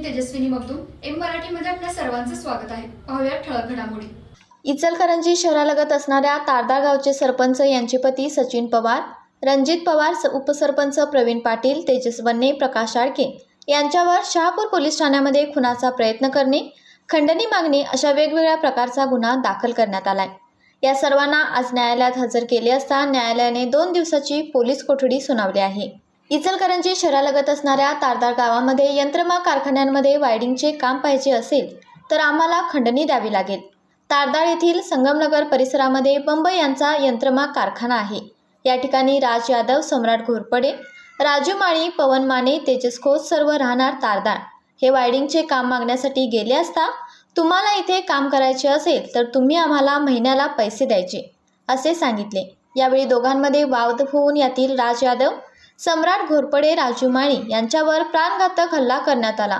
मी Tejaswini Magdum. M मराठीमध्ये आपल्या सर्वांचं स्वागत आहे. पाहूया ठळक घडामोडी. इचलकरंजी शहरालगत असणाऱ्या तारदा गावचे सरपंच यांचे पती सचिन पवार रणजित पवार स- उपसरपंच प्रवीण पाटील तेजस वन्ने प्रकाश आडके यांच्यावर शहापूर पोलीस ठाण्यामध्ये खुनाचा प्रयत्न करणे खंडणी मागणे अशा वेगवेगळ्या प्रकारचा गुन्हा दाखल करण्यात आलाय. या सर्वांना आज न्यायालयात हजर केले असता न्यायालयाने दोन दिवसाची पोलीस कोठडी सुनावली आहे. इचलकरंजी शहरालगत असणाऱ्या तारदाळ गावामध्ये यंत्रमा कारखान्यांमध्ये वायडिंगचे काम पाहिजे असेल तर आम्हाला खंडणी द्यावी लागेल. तारदाळ येथील संगमनगर परिसरामध्ये बंब यांचा यंत्रमाग कारखाना आहे. या ठिकाणी राज यादव सम्राट घोरपडे राजू माळी पवन माने तेजस खोत सर्व राहणार तारदाळ हे वायडिंगचे काम मागण्यासाठी गेले असता तुम्हाला इथे काम करायचे असेल तर तुम्ही आम्हाला महिन्याला पैसे द्यायचे असे सांगितले. यावेळी दोघांमध्ये वाद होऊन यातील राज यादव सम्राट घोरपडे राजू माळी यांच्यावर प्राणघातक हल्ला करण्यात आला.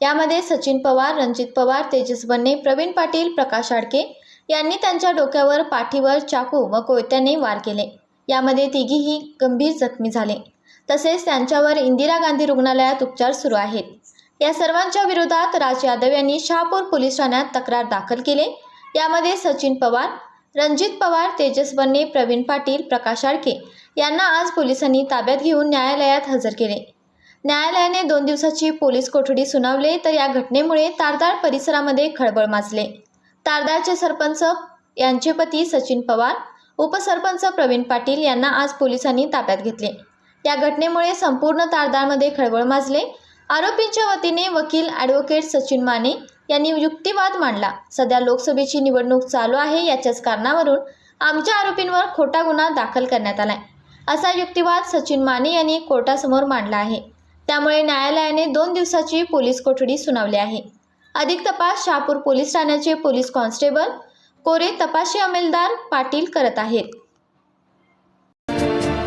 यामध्ये सचिन पवार रणजित पवार तेजस बन्ने प्रवीण पाटील प्रकाश आडके यांनी त्यांच्या डोक्यावर पाठीवर चाकू व कोयत्याने वार केले. यामध्ये तिघीही गंभीर जखमी झाले. तसेच त्यांच्यावर इंदिरा गांधी रुग्णालयात उपचार सुरू आहेत. या सर्वांच्या विरोधात राज यादव यांनी शहापूर पोलीस ठाण्यात तक्रार दाखल केले. यामध्ये सचिन पवार रणजित पवार तेजस बन्ने प्रवीण पाटील प्रकाश आडके यांना आज पोलिसांनी ताब्यात घेऊन न्यायालयात हजर केले. न्यायालयाने दोन दिवसाची पोलीस कोठडी सुनावले तर या घटनेमुळे तारदार परिसरामध्ये खळबळ माजले. तारदारचे सरपंच यांचे पती सचिन पवार उपसरपंच प्रवीण पाटील यांना आज पोलिसांनी ताब्यात घेतले. या घटनेमुळे संपूर्ण तारदारमध्ये खळबळ माजले. आरोपींच्या वतीने वकील ॲडव्होकेट सचिन माने यांनी युक्तिवाद मांडला. सध्या लोकसभेची निवडणूक चालू आहे याच्याच कारणावरून आमच्या आरोपींवर खोटा गुन्हा दाखल करण्यात आलाय. असा युक्तिवाद सचिन माने यांनी कोर्टासमोर मांडला आहे. त्यामुळे न्यायालयाने दोन दिवसाची पोलीस कोठडी सुनावली आहे. अधिक तपास शहापूर पोलीस ठाण्याचे पोलीस कॉन्स्टेबल कोरे तपाशी अंमलदार पाटील करत आहेत.